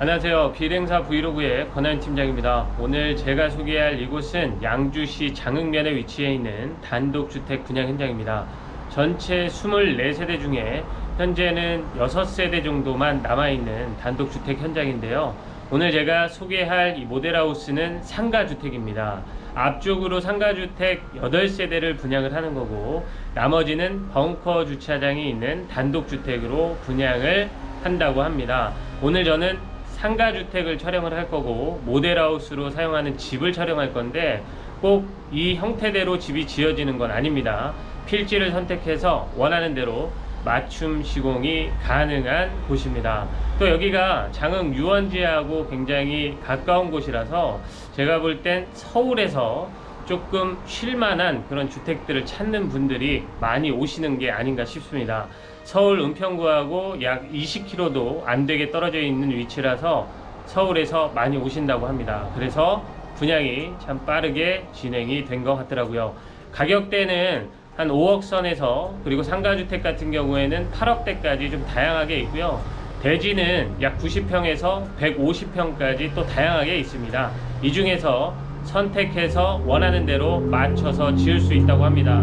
안녕하세요. 비행사 브이로그의 권하윤 팀장입니다. 오늘 제가 소개할 이곳은 양주시 장흥면에 위치해 있는 단독주택 분양 현장입니다. 전체 24세대 중에 현재는 6세대 정도만 남아있는 단독주택 현장인데요. 오늘 제가 소개할 이 모델하우스는 상가주택입니다. 앞쪽으로 상가주택 8세대를 분양을 하는 거고 나머지는 벙커 주차장이 있는 단독주택으로 분양을 한다고 합니다. 오늘 저는 상가주택을 촬영을 할 거고 모델하우스로 사용하는 집을 촬영할 건데 꼭 이 형태대로 집이 지어지는 건 아닙니다. 필지를 선택해서 원하는 대로 맞춤 시공이 가능한 곳입니다. 또 여기가 장흥 유원지하고 굉장히 가까운 곳이라서 제가 볼 땐 서울에서 조금 쉴만한 그런 주택들을 찾는 분들이 많이 오시는 게 아닌가 싶습니다. 서울 은평구하고 약 20km도 안 되게 떨어져 있는 위치라서 서울에서 많이 오신다고 합니다. 그래서 분양이 참 빠르게 진행이 된 것 같더라고요. 가격대는 한 5억 선에서 그리고 상가주택 같은 경우에는 8억대까지 좀 다양하게 있고요. 대지는 약 90평에서 150평까지 또 다양하게 있습니다. 이 중에서 선택해서 원하는 대로 맞춰서 지을 수 있다고 합니다.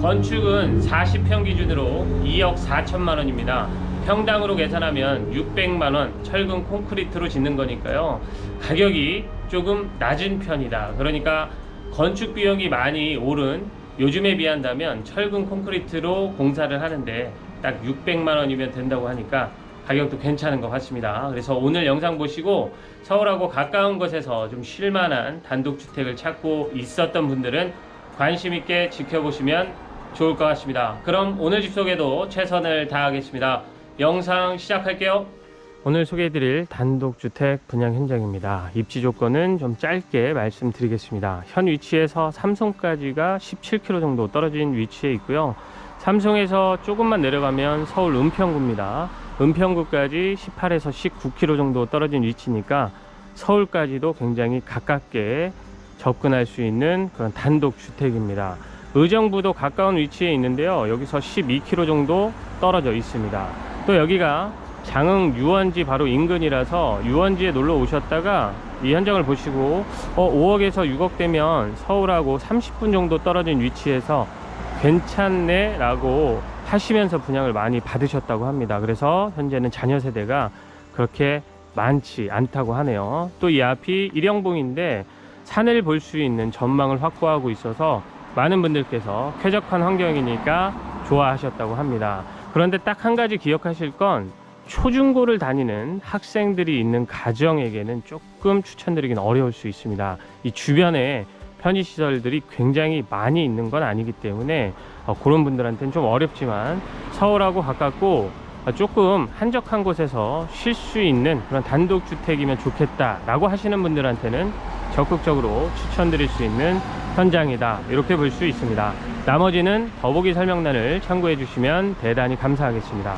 건축은 40평 기준으로 2억 4천만 원입니다. 평당으로 계산하면 600만 원 철근 콘크리트로 짓는 거니까요. 가격이 조금 낮은 편이다. 그러니까 건축 비용이 많이 오른 요즘에 비한다면 철근 콘크리트로 공사를 하는데 딱 600만 원이면 된다고 하니까 가격도 괜찮은 것 같습니다. 그래서 오늘 영상 보시고 서울하고 가까운 곳에서 좀 쉴만한 단독주택을 찾고 있었던 분들은 관심 있게 지켜보시면 좋을 것 같습니다. 그럼 오늘 집 소개도 최선을 다하겠습니다. 영상 시작할게요. 오늘 소개해드릴 단독주택 분양 현장입니다. 입지 조건은 좀 짧게 말씀드리겠습니다. 현 위치에서 삼성까지가 17km 정도 떨어진 위치에 있고요. 삼성에서 조금만 내려가면 서울 은평구입니다. 은평구까지 18에서 19km 정도 떨어진 위치니까 서울까지도 굉장히 가깝게 접근할 수 있는 그런 단독 주택입니다. 의정부도 가까운 위치에 있는데요. 여기서 12km 정도 떨어져 있습니다. 또 여기가 장흥 유원지 바로 인근이라서 유원지에 놀러 오셨다가 이 현장을 보시고 어, 5억에서 6억 되면 서울하고 30분 정도 떨어진 위치에서 괜찮네 라고 하시면서 분양을 많이 받으셨다고 합니다. 그래서 현재는 자녀 세대가 그렇게 많지 않다고 하네요. 또 이 앞이 일영봉인데 산을 볼 수 있는 전망을 확보하고 있어서 많은 분들께서 쾌적한 환경이니까 좋아하셨다고 합니다. 그런데 딱 한 가지 기억하실 건 초중고를 다니는 학생들이 있는 가정에게는 조금 추천드리긴 어려울 수 있습니다. 이 주변에 편의시설들이 굉장히 많이 있는 건 아니기 때문에 어, 그런 분들한테는 좀 어렵지만 서울하고 가깝고 어, 조금 한적한 곳에서 쉴 수 있는 그런 단독주택이면 좋겠다라고 하시는 분들한테는 적극적으로 추천드릴 수 있는 현장이다 이렇게 볼 수 있습니다. 나머지는 더보기 설명란을 참고해 주시면 대단히 감사하겠습니다.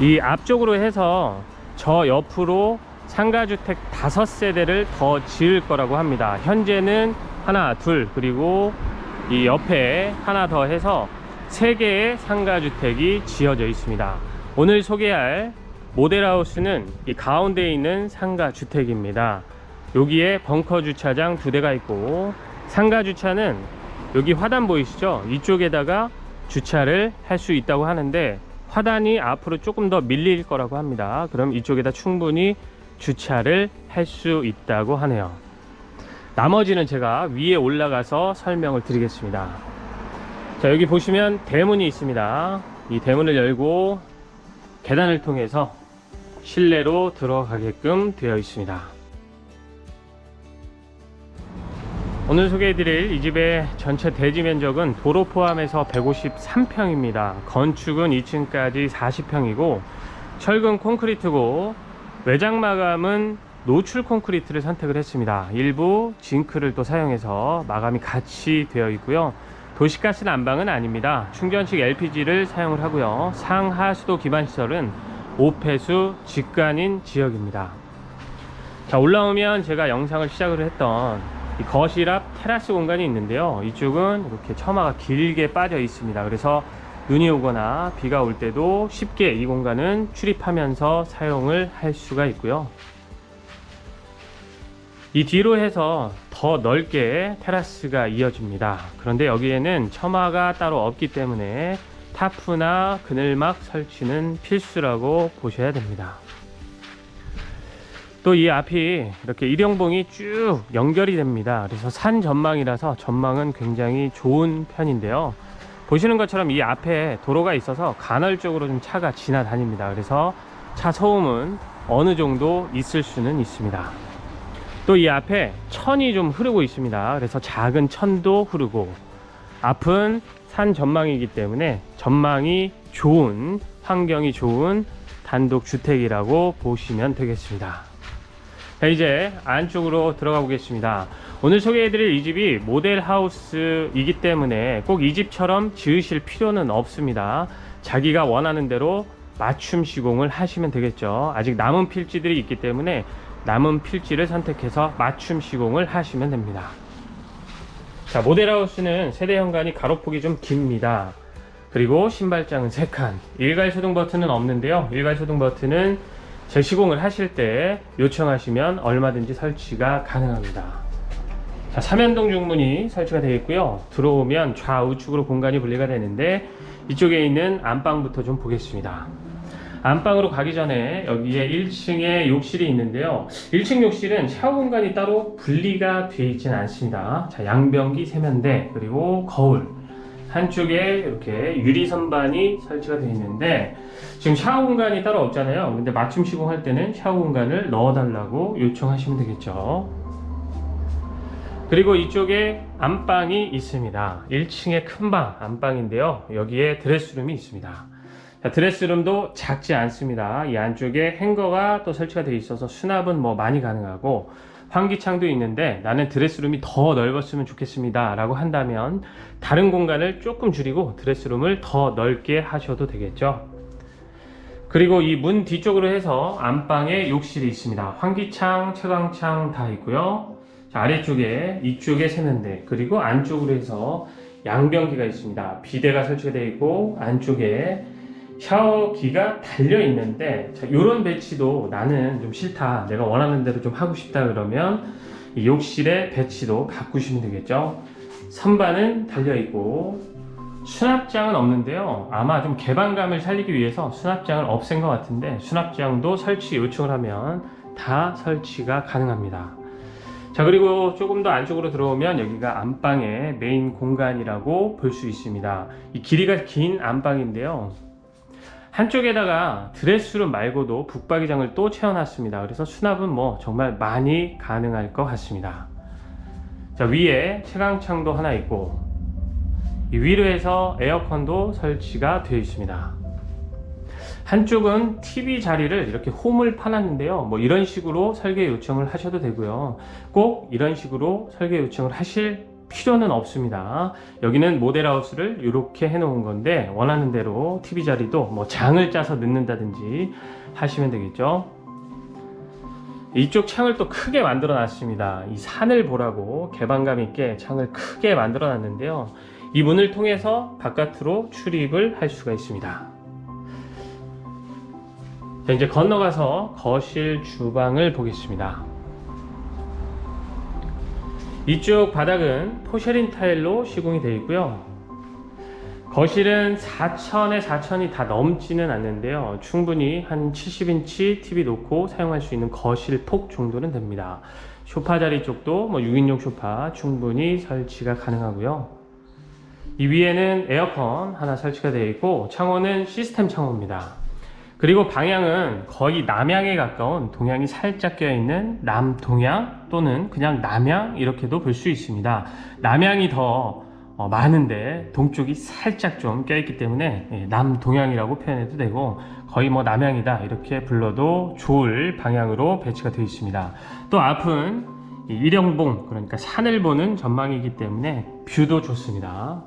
이 앞쪽으로 해서 저 옆으로 상가주택 다섯 세대를 더 지을 거라고 합니다. 현재는 하나, 둘, 그리고 이 옆에 하나 더 해서 세 개의 상가주택이 지어져 있습니다. 오늘 소개할 모델하우스는 이 가운데 있는 상가주택입니다. 여기에 벙커 주차장 두 대가 있고 상가 주차는 여기 화단 보이시죠? 이쪽에다가 주차를 할 수 있다고 하는데 화단이 앞으로 조금 더 밀릴 거라고 합니다. 그럼 이쪽에다 충분히 주차를 할 수 있다고 하네요. 나머지는 제가 위에 올라가서 설명을 드리겠습니다. 자, 여기 보시면 대문이 있습니다. 이 대문을 열고 계단을 통해서 실내로 들어가게끔 되어 있습니다. 오늘 소개해드릴 이 집의 전체 대지 면적은 도로 포함해서 153평입니다. 건축은 2층까지 40평이고 철근 콘크리트고 외장 마감은 노출 콘크리트를 선택을 했습니다. 일부 징크를 또 사용해서 마감이 같이 되어 있고요. 도시가스 난방은 아닙니다. 충전식 LPG를 사용을 하고요. 상하수도 기반 시설은 오폐수 직관인 지역입니다. 자 올라오면 제가 영상을 시작을 했던 이 거실 앞 테라스 공간이 있는데요. 이쪽은 이렇게 처마가 길게 빠져 있습니다. 그래서 눈이 오거나 비가 올 때도 쉽게 이 공간은 출입하면서 사용을 할 수가 있고요. 이 뒤로 해서 더 넓게 테라스가 이어집니다. 그런데 여기에는 처마가 따로 없기 때문에 타프나 그늘막 설치는 필수라고 보셔야 됩니다. 또 이 앞이 이렇게 일용봉이 쭉 연결이 됩니다. 그래서 산 전망이라서 전망은 굉장히 좋은 편인데요. 보시는 것처럼 이 앞에 도로가 있어서 간헐적으로 좀 차가 지나다닙니다. 그래서 차 소음은 어느 정도 있을 수는 있습니다. 또 이 앞에 천이 좀 흐르고 있습니다. 그래서 작은 천도 흐르고 앞은 산 전망이기 때문에 전망이 좋은 환경이 좋은 단독 주택이라고 보시면 되겠습니다. 자, 이제 안쪽으로 들어가 보겠습니다. 오늘 소개해드릴 이 집이 모델 하우스이기 때문에 꼭 이 집처럼 지으실 필요는 없습니다. 자기가 원하는 대로 맞춤 시공을 하시면 되겠죠. 아직 남은 필지들이 있기 때문에 남은 필지를 선택해서 맞춤 시공을 하시면 됩니다. 자, 모델 하우스는 세대 현관이 가로폭이 좀 깁니다. 그리고 신발장은 3칸. 일괄 소등 버튼은 없는데요. 일괄 소등 버튼은 재시공을 하실 때 요청하시면 얼마든지 설치가 가능합니다. 자, 삼연동 중문이 설치가 되어 있고요. 들어오면 좌우측으로 공간이 분리가 되는데 이쪽에 있는 안방부터 좀 보겠습니다. 안방으로 가기 전에 여기에 1층에 욕실이 있는데요. 1층 욕실은 샤워 공간이 따로 분리가 되어 있지는 않습니다. 자, 양변기 세면대 그리고 거울 한쪽에 이렇게 유리 선반이 설치가 되어 있는데 지금 샤워 공간이 따로 없잖아요. 근데 맞춤 시공할 때는 샤워 공간을 넣어달라고 요청하시면 되겠죠. 그리고 이쪽에 안방이 있습니다. 1층에 큰 방, 안방인데요. 여기에 드레스룸이 있습니다. 자, 드레스룸도 작지 않습니다. 이 안쪽에 행거가 또 설치가 되어 있어서 수납은 뭐 많이 가능하고 환기창도 있는데 나는 드레스룸이 더 넓었으면 좋겠습니다 라고 한다면 다른 공간을 조금 줄이고 드레스룸을 더 넓게 하셔도 되겠죠 그리고 이 문 뒤쪽으로 해서 안방에 욕실이 있습니다. 환기창, 채광창 다 있고요. 자, 아래쪽에 이쪽에 세면대 그리고 안쪽으로 해서 양변기가 있습니다. 비대가 설치가 되어 있고 안쪽에 샤워기가 달려 있는데 이런 배치도 나는 좀 싫다. 내가 원하는 대로 좀 하고 싶다 그러면 이 욕실의 배치도 바꾸시면 되겠죠? 선반은 달려 있고 수납장은 없는데요 아마 좀 개방감을 살리기 위해서 수납장을 없앤 것 같은데 수납장도 설치 요청을 하면 다 설치가 가능합니다 자 그리고 조금 더 안쪽으로 들어오면 여기가 안방의 메인 공간이라고 볼 수 있습니다 이 길이가 긴 안방인데요 한쪽에다가 드레스룸 말고도 북박이장을 또 채워놨습니다. 그래서 수납은 뭐 정말 많이 가능할 것 같습니다. 자, 위에 채광창도 하나 있고, 이 위로 해서 에어컨도 설치가 되어 있습니다. 한쪽은 TV 자리를 이렇게 홈을 파놨는데요. 뭐 이런 식으로 설계 요청을 하셔도 되고요. 꼭 이런 식으로 설계 요청을 하실 필요는 없습니다. 여기는 모델하우스를 이렇게 해 놓은 건데 원하는 대로 TV 자리도 뭐 장을 짜서 넣는다든지 하시면 되겠죠. 이쪽 창을 또 크게 만들어 놨습니다. 이 산을 보라고 개방감 있게 창을 크게 만들어 놨는데요. 이 문을 통해서 바깥으로 출입을 할 수가 있습니다. 자, 이제 건너가서 거실 주방을 보겠습니다. 이쪽 바닥은 포셔린 타일로 시공이 되어 있고요. 거실은 4천에 4천이 다 넘지는 않는데요. 충분히 한 70인치 TV 놓고 사용할 수 있는 거실 폭 정도는 됩니다. 소파 자리 쪽도 뭐 6인용 소파 충분히 설치가 가능하고요. 이 위에는 에어컨 하나 설치가 되어 있고 창호는 시스템 창호입니다. 그리고 방향은 거의 남향에 가까운 동향이 살짝 껴 있는 남동향 또는 그냥 남향 이렇게도 볼 수 있습니다. 남향이 더 어, 많은데 동쪽이 살짝 좀 껴 있기 때문에 예, 남동향이라고 표현해도 되고 거의 뭐 남향이다 이렇게 불러도 좋을 방향으로 배치가 되어 있습니다. 또 앞은 일영봉 그러니까 산을 보는 전망이기 때문에 뷰도 좋습니다.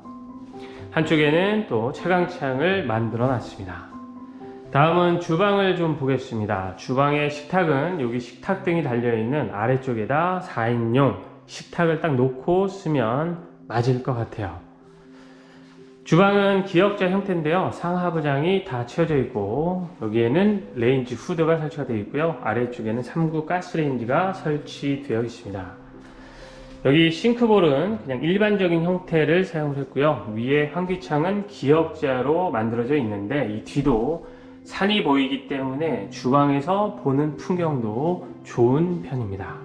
한쪽에는 또 채광창을 만들어 놨습니다. 다음은 주방을 좀 보겠습니다. 주방의 식탁은 여기 식탁 등이 달려있는 아래쪽에다 4인용 식탁을 딱 놓고 쓰면 맞을 것 같아요. 주방은 기역자 형태인데요. 상하부장이 다 채워져 있고 여기에는 레인지 후드가 설치가 되어 있고요. 아래쪽에는 3구 가스레인지가 설치되어 있습니다. 여기 싱크볼은 그냥 일반적인 형태를 사용을 했고요. 위에 환기창은 기역자로 만들어져 있는데 이 뒤도 산이 보이기 때문에 주방에서 보는 풍경도 좋은 편입니다.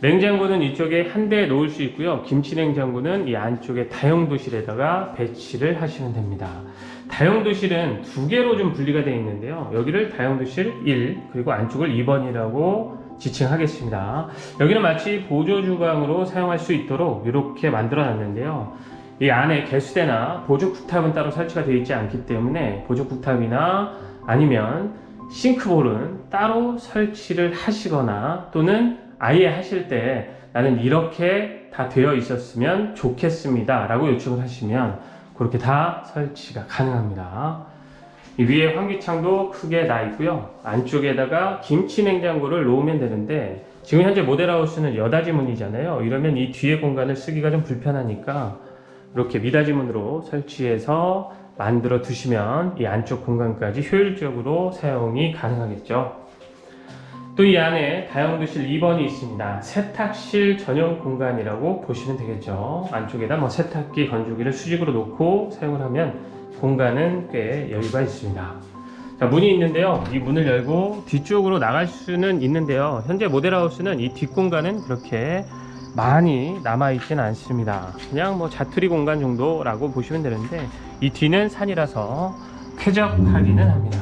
냉장고는 이쪽에 한 대 놓을 수 있고요. 김치 냉장고는 이 안쪽에 다용도실에다가 배치를 하시면 됩니다. 다용도실은 두 개로 좀 분리가 되어 있는데요. 여기를 다용도실 1 그리고 안쪽을 2번이라고 지칭하겠습니다. 여기는 마치 보조 주방으로 사용할 수 있도록 이렇게 만들어 놨는데요. 이 안에 개수대나 보조 쿡탑은 따로 설치가 되어 있지 않기 때문에 보조 쿡탑이나 아니면 싱크볼은 따로 설치를 하시거나 또는 아예 하실 때 나는 이렇게 다 되어 있었으면 좋겠습니다 라고 요청을 하시면 그렇게 다 설치가 가능합니다 이 위에 환기창도 크게 나 있고요 안쪽에다가 김치 냉장고를 놓으면 되는데 지금 현재 모델하우스는 여닫이 문이잖아요 이러면 이 뒤에 공간을 쓰기가 좀 불편하니까 이렇게 미닫이 문으로 설치해서 만들어 두시면 이 안쪽 공간까지 효율적으로 사용이 가능하겠죠 또 이 안에 다용도실 2번이 있습니다. 세탁실 전용 공간이라고 보시면 되겠죠. 안쪽에다 뭐 세탁기, 건조기를 수직으로 놓고 사용을 하면 공간은 꽤 여유가 있습니다. 자, 문이 있는데요. 이 문을 열고 뒤쪽으로 나갈 수는 있는데요. 현재 모델하우스는 이 뒷공간은 그렇게 많이 남아있진 않습니다. 그냥 뭐 자투리 공간 정도라고 보시면 되는데 이 뒤는 산이라서 쾌적하기는 합니다.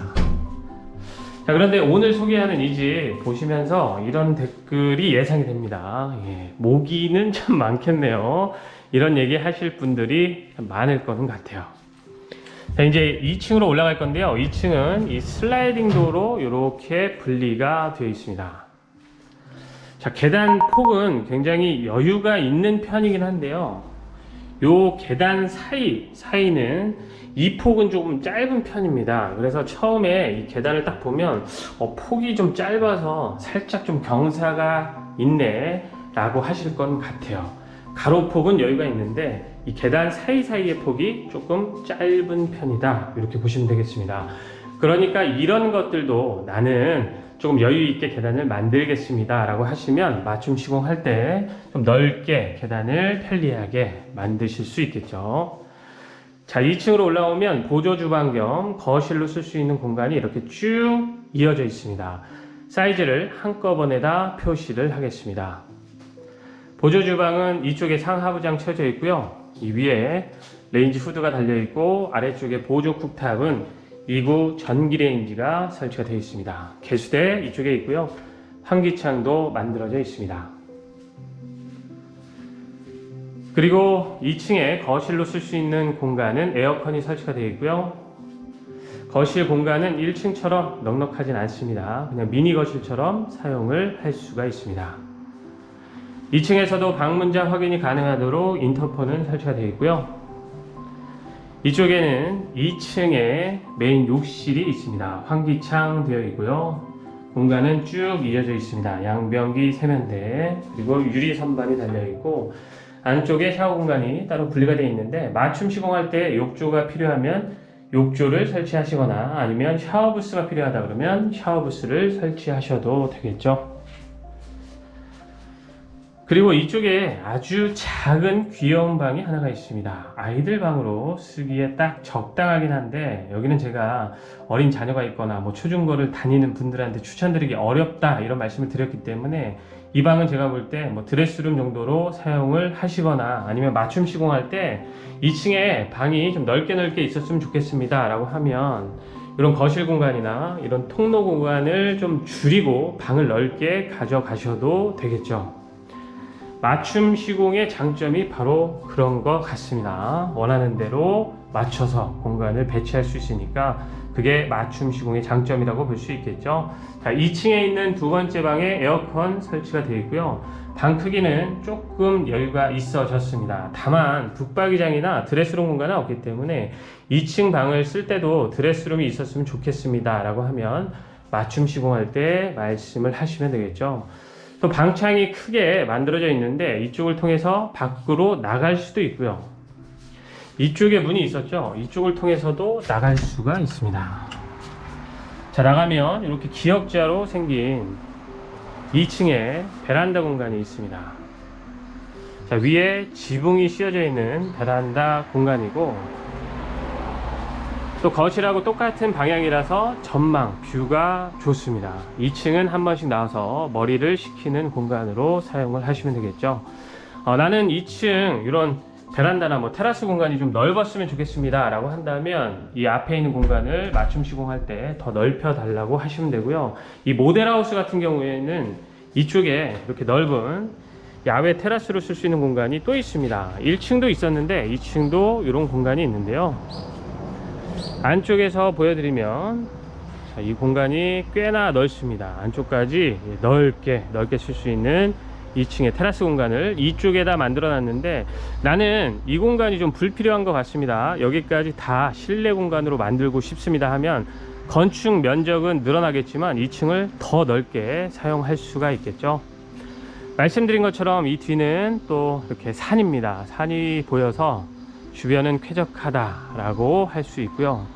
자, 그런데 오늘 소개하는 이 집 보시면서 이런 댓글이 예상이 됩니다. 예, 모기는 참 많겠네요. 이런 얘기 하실 분들이 참 많을 거는 같아요. 자, 이제 2층으로 올라갈 건데요. 2층은 이 슬라이딩 도로 이렇게 분리가 되어 있습니다. 자, 계단 폭은 굉장히 여유가 있는 편이긴 한데요. 요 계단 사이, 사이는 이 폭은 조금 짧은 편입니다. 그래서 처음에 이 계단을 딱 보면 어, 폭이 좀 짧아서 살짝 좀 경사가 있네 라고 하실 건 같아요. 가로폭은 여유가 있는데 이 계단 사이사이의 폭이 조금 짧은 편이다. 이렇게 보시면 되겠습니다. 그러니까 이런 것들도 나는 조금 여유 있게 계단을 만들겠습니다. 라고 하시면 맞춤 시공할 때 좀 넓게 계단을 편리하게 만드실 수 있겠죠. 자, 2층으로 올라오면 보조 주방 겸 거실로 쓸 수 있는 공간이 이렇게 쭉 이어져 있습니다. 사이즈를 한꺼번에 다 표시를 하겠습니다. 보조 주방은 이쪽에 상하부장 쳐져 있고요. 이 위에 레인지 후드가 달려 있고 아래쪽에 보조 쿡탑은 2구 전기 레인지가 설치가 되어 있습니다. 개수대 이쪽에 있고요. 환기창도 만들어져 있습니다. 그리고 2층에 거실로 쓸 수 있는 공간은 에어컨이 설치가 되어 있고요. 거실 공간은 1층처럼 넉넉하진 않습니다. 그냥 미니 거실처럼 사용을 할 수가 있습니다. 2층에서도 방문자 확인이 가능하도록 인터폰은 설치가 되어 있고요. 이쪽에는 2층에 메인 욕실이 있습니다. 환기창 되어 있고요. 공간은 쭉 이어져 있습니다. 양변기 세면대 그리고 유리 선반이 달려 있고 안쪽에 샤워 공간이 따로 분리가 되어 있는데 맞춤 시공할 때 욕조가 필요하면 욕조를 설치하시거나 아니면 샤워 부스가 필요하다 그러면 샤워 부스를 설치하셔도 되겠죠. 그리고 이쪽에 아주 작은 귀여운 방이 하나가 있습니다. 아이들 방으로 쓰기에 딱 적당하긴 한데 여기는 제가 어린 자녀가 있거나 뭐 초중고를 다니는 분들한테 추천드리기 어렵다 이런 말씀을 드렸기 때문에 이 방은 제가 볼 때 뭐 드레스룸 정도로 사용을 하시거나 아니면 맞춤 시공할 때 2층에 방이 좀 넓게 넓게 있었으면 좋겠습니다 라고 하면 이런 거실 공간이나 이런 통로 공간을 좀 줄이고 방을 넓게 가져가셔도 되겠죠. 맞춤 시공의 장점이 바로 그런 것 같습니다. 원하는 대로 맞춰서 공간을 배치할 수 있으니까 그게 맞춤 시공의 장점이라고 볼 수 있겠죠. 자, 2층에 있는 두 번째 방에 에어컨 설치가 되어 있고요. 방 크기는 조금 여유가 있어졌습니다. 다만 북박이장이나 드레스룸 공간은 없기 때문에 2층 방을 쓸 때도 드레스룸이 있었으면 좋겠습니다. 라고 하면 맞춤 시공할 때 말씀을 하시면 되겠죠. 또 방창이 크게 만들어져 있는데 이쪽을 통해서 밖으로 나갈 수도 있고요. 이쪽에 문이 있었죠. 이쪽을 통해서도 나갈 수가 있습니다. 자 나가면 이렇게 기역자로 생긴 2층에 베란다 공간이 있습니다. 자 위에 지붕이 씌워져 있는 베란다 공간이고 또 거실하고 똑같은 방향이라서 전망 뷰가 좋습니다. 2층은 한 번씩 나와서 머리를 식히는 공간으로 사용을 하시면 되겠죠. 어, 나는 2층 이런 베란다나 뭐 테라스 공간이 좀 넓었으면 좋겠습니다 라고 한다면 이 앞에 있는 공간을 맞춤 시공할 때 더 넓혀 달라고 하시면 되고요 이 모델하우스 같은 경우에는 이쪽에 이렇게 넓은 야외 테라스로 쓸 수 있는 공간이 또 있습니다 1층도 있었는데 2층도 이런 공간이 있는데요 안쪽에서 보여드리면 자, 이 공간이 꽤나 넓습니다. 안쪽까지 넓게 넓게 쓸수 있는 2층의 테라스 공간을 이쪽에다 만들어 놨는데 나는 이 공간이 좀 불필요한 것 같습니다. 여기까지 다 실내 공간으로 만들고 싶습니다 하면 건축 면적은 늘어나겠지만 2층을 더 넓게 사용할 수가 있겠죠. 말씀드린 것처럼 이 뒤는 또 이렇게 산입니다. 산이 보여서 주변은 쾌적하다라고 할 수 있고요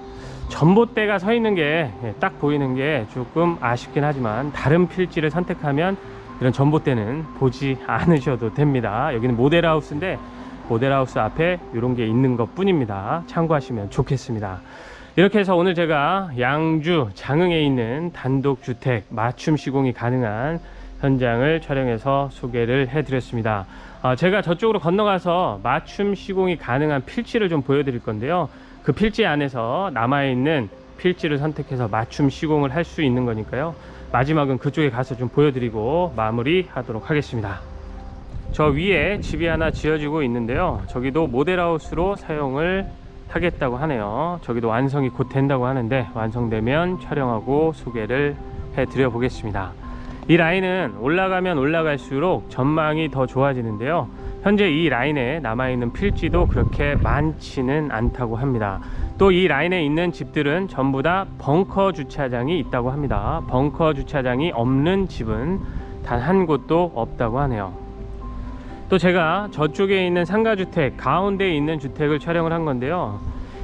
전봇대가 서 있는 게 딱 보이는 게 조금 아쉽긴 하지만 다른 필지를 선택하면 이런 전봇대는 보지 않으셔도 됩니다. 여기는 모델하우스인데 모델하우스 앞에 이런 게 있는 것 뿐입니다. 참고하시면 좋겠습니다. 이렇게 해서 오늘 제가 양주 장흥에 있는 단독주택 맞춤 시공이 가능한 현장을 촬영해서 소개를 해드렸습니다. 아, 제가 저쪽으로 건너가서 맞춤 시공이 가능한 필지를 좀 보여드릴 건데요. 그 필지 안에서 남아있는 필지를 선택해서 맞춤 시공을 할 수 있는 거니까요. 마지막은 그쪽에 가서 좀 보여드리고 마무리 하도록 하겠습니다. 저 위에 집이 하나 지어지고 있는데요. 저기도 모델하우스로 사용을 하겠다고 하네요. 저기도 완성이 곧 된다고 하는데 완성되면 촬영하고 소개를 해드려 보겠습니다. 이 라인은 올라가면 올라갈수록 전망이 더 좋아지는데요. 현재 이 라인에 남아있는 필지도 그렇게 많지는 않다고 합니다. 또 이 라인에 있는 집들은 전부 다 벙커 주차장이 있다고 합니다. 벙커 주차장이 없는 집은 단 한 곳도 없다고 하네요. 또 제가 저쪽에 있는 상가주택 가운데에 있는 주택을 촬영을 한 건데요.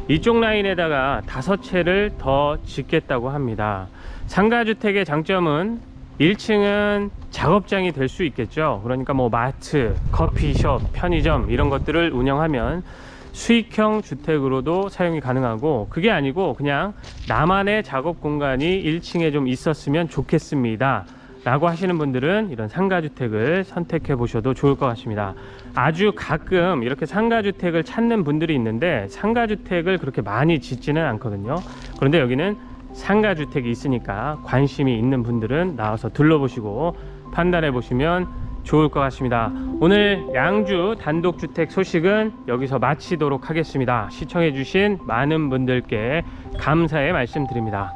이쪽 라인에다가 다섯 채를 더 짓겠다고 합니다. 상가주택의 장점은 1층은 작업장이 될 수 있겠죠. 그러니까 뭐 마트, 커피숍, 편의점 이런 것들을 운영하면 수익형 주택으로도 사용이 가능하고 그게 아니고 그냥 나만의 작업 공간이 1층에 좀 있었으면 좋겠습니다. 라고 하시는 분들은 이런 상가주택을 선택해 보셔도 좋을 것 같습니다. 아주 가끔 이렇게 상가주택을 찾는 분들이 있는데 상가주택을 그렇게 많이 짓지는 않거든요. 그런데 여기는 상가주택이 있으니까 관심이 있는 분들은 나와서 둘러보시고 판단해 보시면 좋을 것 같습니다. 오늘 양주 단독주택 소식은 여기서 마치도록 하겠습니다. 시청해 주신 많은 분들께 감사의 말씀드립니다.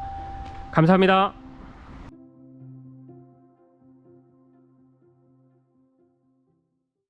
감사합니다.